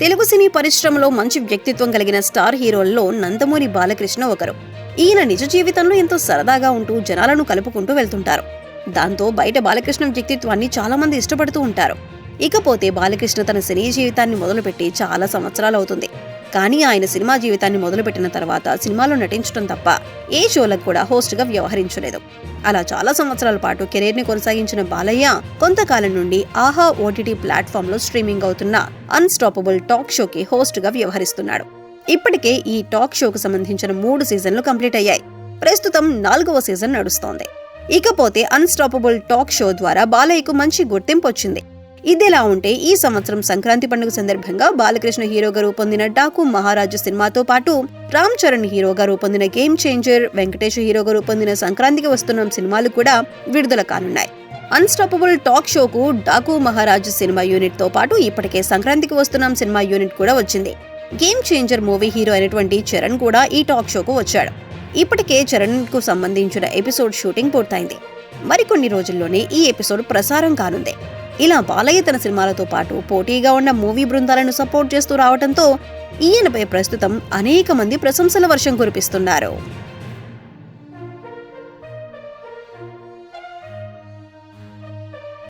తెలుగు సినీ పరిశ్రమలో మంచి వ్యక్తిత్వం కలిగిన స్టార్ హీరోల్లో నందమూరి బాలకృష్ణ ఒకరు. ఈయన నిజ జీవితంలో ఎంతో సరదాగా ఉంటూ జనాలను కలుపుకుంటూ వెళ్తుంటారు. దాంతో బయట బాలకృష్ణ వ్యక్తిత్వాన్ని చాలా మంది ఇష్టపడుతూ ఉంటారు. ఇకపోతే బాలకృష్ణ తన సినీ జీవితాన్ని మొదలుపెట్టి చాలా సంవత్సరాలు అవుతుంది. కానీ ఆయన సినిమా జీవితాన్ని మొదలుపెట్టిన తర్వాత సినిమాలో నటించడం తప్ప ఏ షోలకు కూడా హోస్ట్గా వ్యవహరించలేదు. అలా చాలా సంవత్సరాల పాటు కెరీర్ని కొనసాగించిన బాలయ్య కొంతకాలం నుండి ఆహా ఓటీటీ ప్లాట్ఫామ్లో స్ట్రీమింగ్ అవుతున్న అన్స్టాపబుల్ టాక్ షోకి హోస్ట్గా వ్యవహరిస్తున్నాడు. ఇప్పటికే ఈ టాక్ షోకు సంబంధించిన మూడు సీజన్లు కంప్లీట్ అయ్యాయి. ప్రస్తుతం నాలుగవ సీజన్ నడుస్తోంది. ఇకపోతే అన్స్టాపబుల్ టాక్ షో ద్వారా బాలయ్యకు మంచి గుర్తింపు వచ్చింది. ఇదిలా ఉంటే ఈ సంవత్సరం సంక్రాంతి పండుగ సందర్భంగా బాలకృష్ణ హీరోగా రూపొందిన డాకు మహారాజు సినిమాతో పాటు రామ్ చరణ్ హీరోగా రూపొందిన గేమ్ చేంజర్ వెంకటేష్ హీరోగా రూపొందిన సంక్రాంతికి వస్తున్న సినిమాలు కూడా విడుదల కానున్నాయి. అన్స్టాపబుల్ టాక్ షోకు డాకు మహారాజు సినిమా యూనిట్తో పాటు ఇప్పటికే సంక్రాంతికి వస్తున్నాం సినిమా యూనిట్ కూడా వచ్చింది. గేమ్ చేంజర్ మూవీ హీరో అయినటువంటి చరణ్ కూడా ఈ టాక్ షోకు వచ్చాడు. ఇప్పటికే చరణ్కు సంబంధించిన ఎపిసోడ్ షూటింగ్ పూర్తయింది. మరికొన్ని రోజుల్లోనే ఈ ఎపిసోడ్ ప్రసారం కానుంది. ఇలా బాలయ్య తన సినిమాలతో పాటు పోటీగా ఉన్న మూవీ బృందాలను సపోర్ట్ చేస్తూ రావడంతో ఈయనపై ప్రస్తుతం అనేక మంది ప్రశంసల వర్షం కురిపిస్తున్నారు.